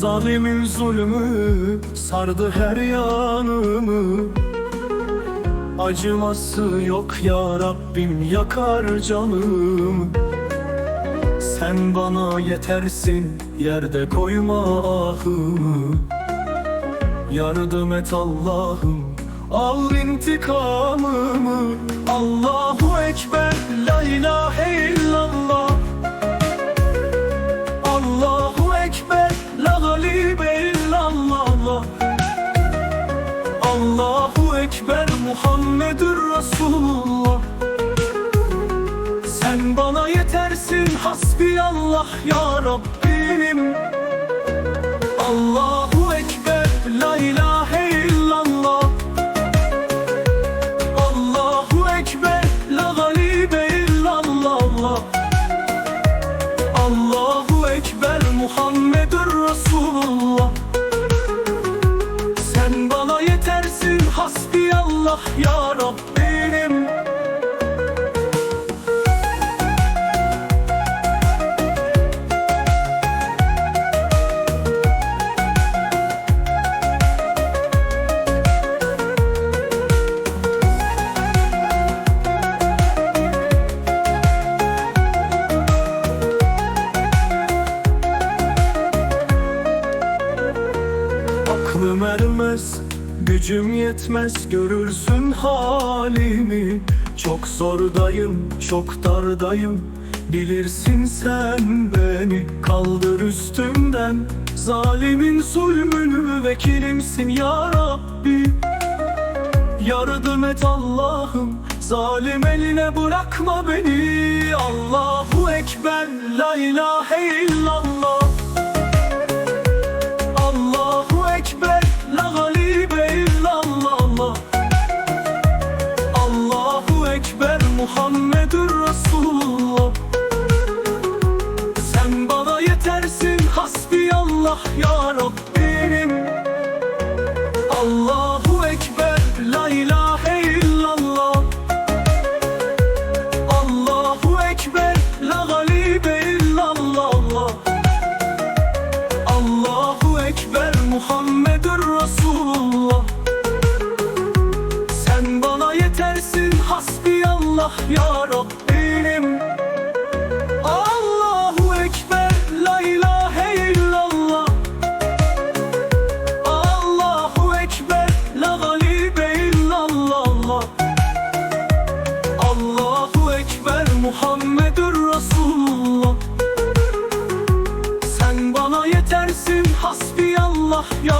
Zalimin zulmü sardı her yanımı. Acıması yok ya Rabbim yakar canımı Sen bana yetersin yerde koyma ahımı. Yardım et Allah'ım al intikamımı. Allahu Ekber Ekber Muhammedur Resulullah. Sen bana yetersin hasbiyallah ya Rabbim. Allahu Ekber la ilahe illallah. Allahu Ekber la galibe illallah. Allahu Ekber Muhammedur Resulullah hasbiyallah ya Rabbim Aklım ermez, gücüm yetmez Görürsün halimi. Çok zordayım, çok dardayım. Bilirsin sen beni. Kaldır üstümden Zalimin zulmünü. Vekilimsin ya Rabbi. Yardım et Allah'ım. Zalim eline bırakma beni. Allahu Ekber La ilahe Muhammedur Resulullah? Sen bana yetersin hasbiyallah ya Rabbim hasbiyallah ya Rabbim Allahu Ekber La ilahe illallah. Allahu Ekber La galibe illallah. Allahu Ekber Muhammedur Resulullah. Sen bana yetersin hasbiyallah ya Rabbim